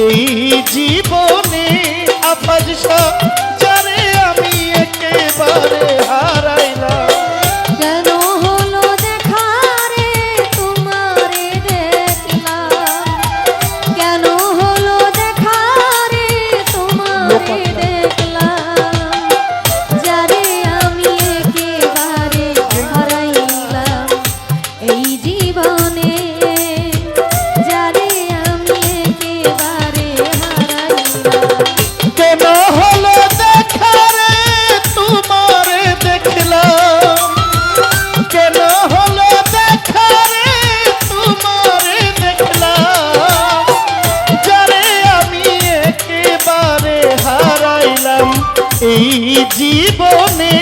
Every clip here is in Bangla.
এই জীবনে আফাজ জীবনে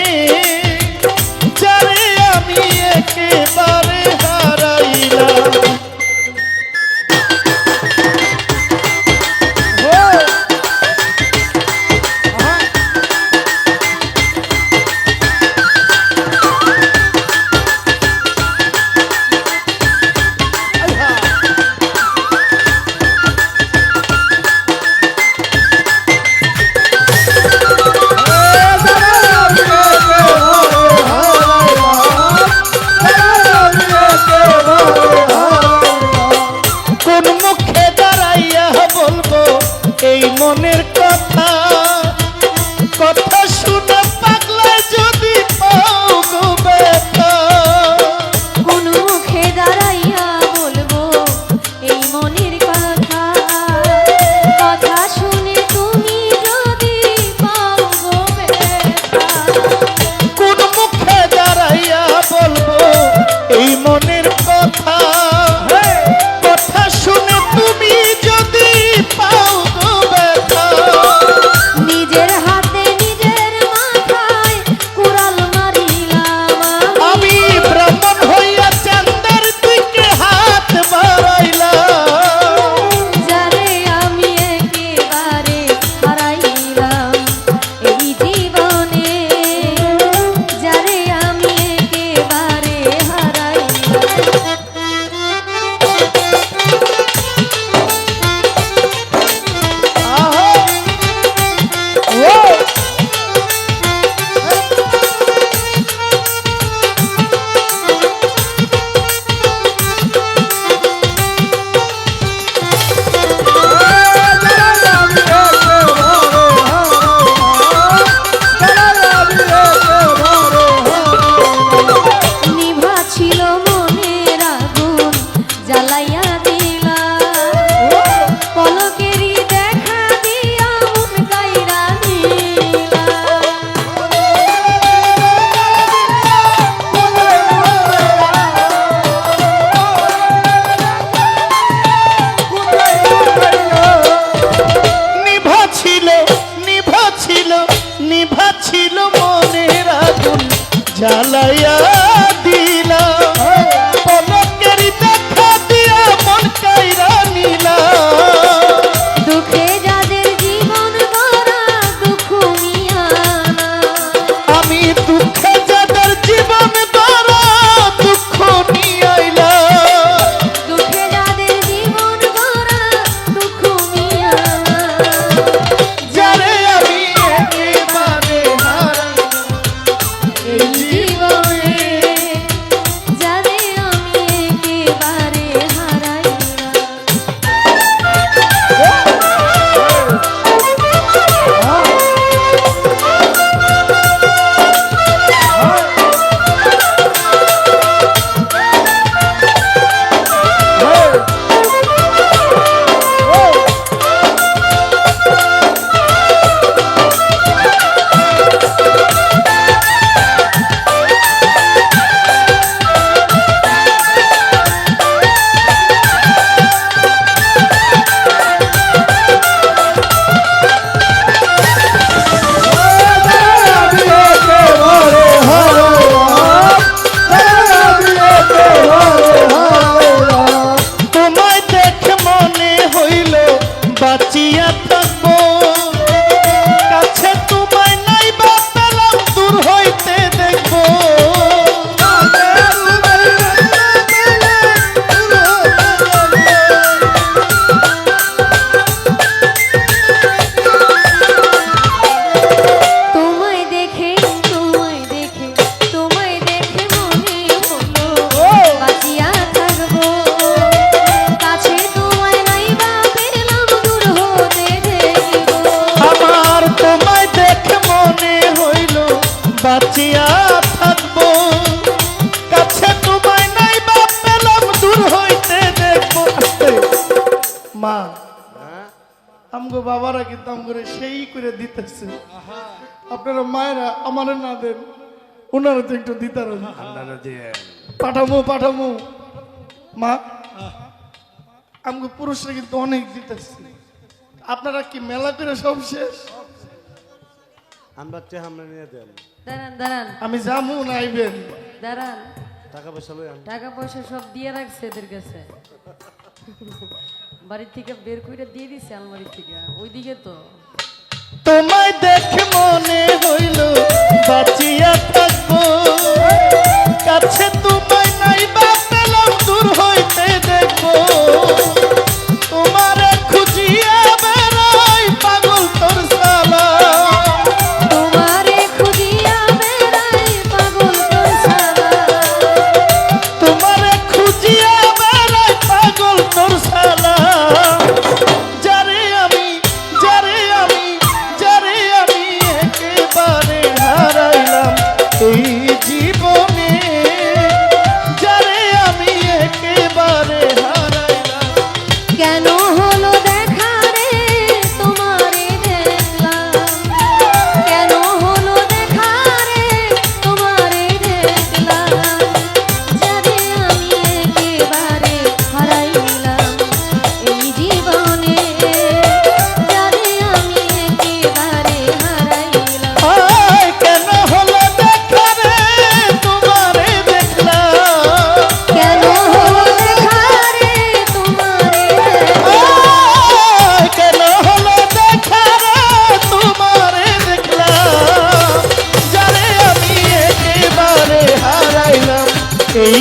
কথা আমগো বাবারা কিন্তু আমগরে সেই করে দিতেছে। আপনারা মায়েরা আমার না দেন ওনারা তো একটু দিতার দিয়ে পাঠামো পাঠামো। মা আমগো পুরুষরা কিন্তু অনেক দিতেছে। আপনারা কি মেলা করে সব শেষ? আমরা নিয়ে দেন দাঁড়ান দাঁড়ান। আমি যাব না আইবেন। দাঁড়ান। টাকা পয়সা লই টাকা পয়সা সব দিয়ে রাখছে এদের কাছে। বাড়ির থেকে বের করে দিয়ে দিছে আলমারি থেকে। ওইদিকে তো। তোমায় দেখে মনে হইল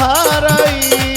হারাই